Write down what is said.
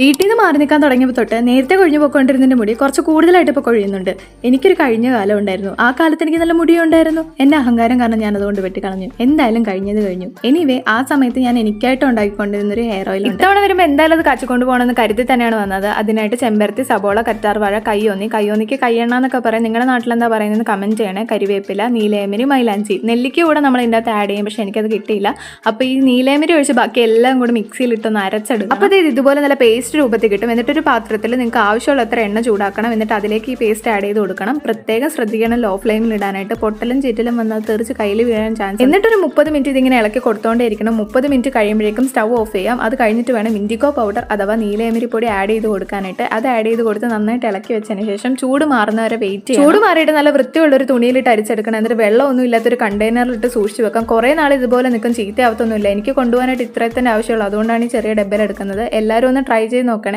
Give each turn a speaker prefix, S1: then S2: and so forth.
S1: വീട്ടിൽ നിന്ന് മാറി നിൽക്കാൻ തുടങ്ങിയപ്പോൾ തൊട്ട് നേരത്തെ കൊഴിഞ്ഞു പോയിക്കൊണ്ടിരുന്നതിന്റെ മുടി കുറച്ച് കൂടുതലായിട്ട് ഇപ്പോൾ കൊഴിയുന്നുണ്ട്. എനിക്കൊരു കഴിഞ്ഞ കാലം ഉണ്ടായിരുന്നു. ആ കാലത്ത് എനിക്ക് നല്ല മുടി ഉണ്ടായിരുന്നു. എന്റെ അഹങ്കാരം കാരണം ഞാൻ അതുകൊണ്ട് വെട്ടി കളഞ്ഞു. എന്തായാലും കഴിഞ്ഞത് കഴിഞ്ഞു. എനിവേ ആ സമയത്ത് ഞാൻ എനിക്കായിട്ട് ഉണ്ടാക്കിക്കൊണ്ടിരുന്ന ഒരു ഹെയർ ഓയിൽ ഇത്തവണ വരുമ്പോൾ എന്തായാലും അത് കാച്ചിക്കൊണ്ട് പോകണമെന്ന് കരുതി തന്നെയാണ് വന്നത്. അതിനായിട്ട് ചെമ്പരത്തി സബോള കറ്റാർവാഴ കയ്യോന്നി. കയ്യോന്നിക്ക് കയ്യെണ്ണ എന്നൊക്കെ പറയും. നിങ്ങളുടെ നാട്ടിലെന്താ പറയുന്നത് കമന്റ് ചെയ്യണേ. കരിവേപ്പില നീലേമരി മൈലാഞ്ചി. നെല്ലിക്ക് കൂടെ നമ്മൾ ഇതിന്റെ അകത്ത് ആഡ് ചെയ്യും. പക്ഷെ എനിക്കത് കിട്ടിയില്ല. അപ്പോൾ ഈ നീലേമരി ഒഴിച്ച് ബാക്കി എല്ലാം കൂടി മിക്സിയിലിട്ടൊന്ന് അരച്ചെടുക്കും അപ്പോൾ ഇത് ഇതുപോലെ നല്ല പേസ്റ്റ് രൂപത്തിൽ കിട്ടും. എന്നിട്ടൊരു പാത്രത്തിൽ നിങ്ങൾക്ക് ആവശ്യമുള്ളത്ര എണ്ണ ചൂടാക്കണം. എന്നിട്ട് അതിലേക്ക് ഈ പേസ്റ്റ് ആഡ് ചെയ്ത് കൊടുക്കണം. പ്രത്യേകം ശ്രദ്ധിക്കണം. ലോ ഫ്ലെയിമിൽ ഇടാനായിട്ട് പൊട്ടലും ചീറ്റലും വന്നാൽ തെറിച്ച് കയ്യിൽ വീഴാൻ ചാൻസ് എന്നിട്ടൊരു മുപ്പത് മിനിറ്റ് ഇതിങ്ങനെ ഇളക്കി കൊടുത്തോണ്ടിരിക്കണം മുപ്പത് മിനിറ്റ് കഴിയുമ്പോഴേക്കും സ്റ്റവ് ഓഫ് ചെയ്യാം. അത് കഴിഞ്ഞിട്ട് വേണം ഇൻഡിക്കോ പൗഡർ അഥവാ നീലയമരി പൊടി ആഡ് ചെയ്ത് കൊടുക്കാനായിട്ട്. അത് ആഡ് ചെയ്ത് കൊടുത്ത് നന്നായിട്ട് ഇളക്കി വെച്ചതിന് ശേഷം ചൂട് മാറുന്നവരെ വെയിറ്റ് ചെയ്യും ചൂട് മാറിയിട്ട് നല്ല വൃത്തിയുള്ള ഒരു തുണിയിലിട്ട് അരിച്ചെടുക്കണം. എന്നിട്ട് വെള്ളമൊന്നും ഇല്ലാത്തൊരു കണ്ടെയ്നറിലിട്ട് സൂക്ഷിച്ച് വെക്കാം. കുറേ നാൾ ഇതുപോലെ നിൽക്കും. ചീത്തയാവത്തൊന്നുമില്ല. എനിക്ക് കൊണ്ടുപോകാനായിട്ട് ഇത്രയും തന്നെ ആവശ്യമുള്ളൂ. അതുകൊണ്ടാണ് ഈ ചെറിയ ഡബ്ബയിൽ എടുക്കുന്നത്. എല്ലാവരും ഒന്ന് ട്രൈ ചെയ്ത് നോക്കണേ.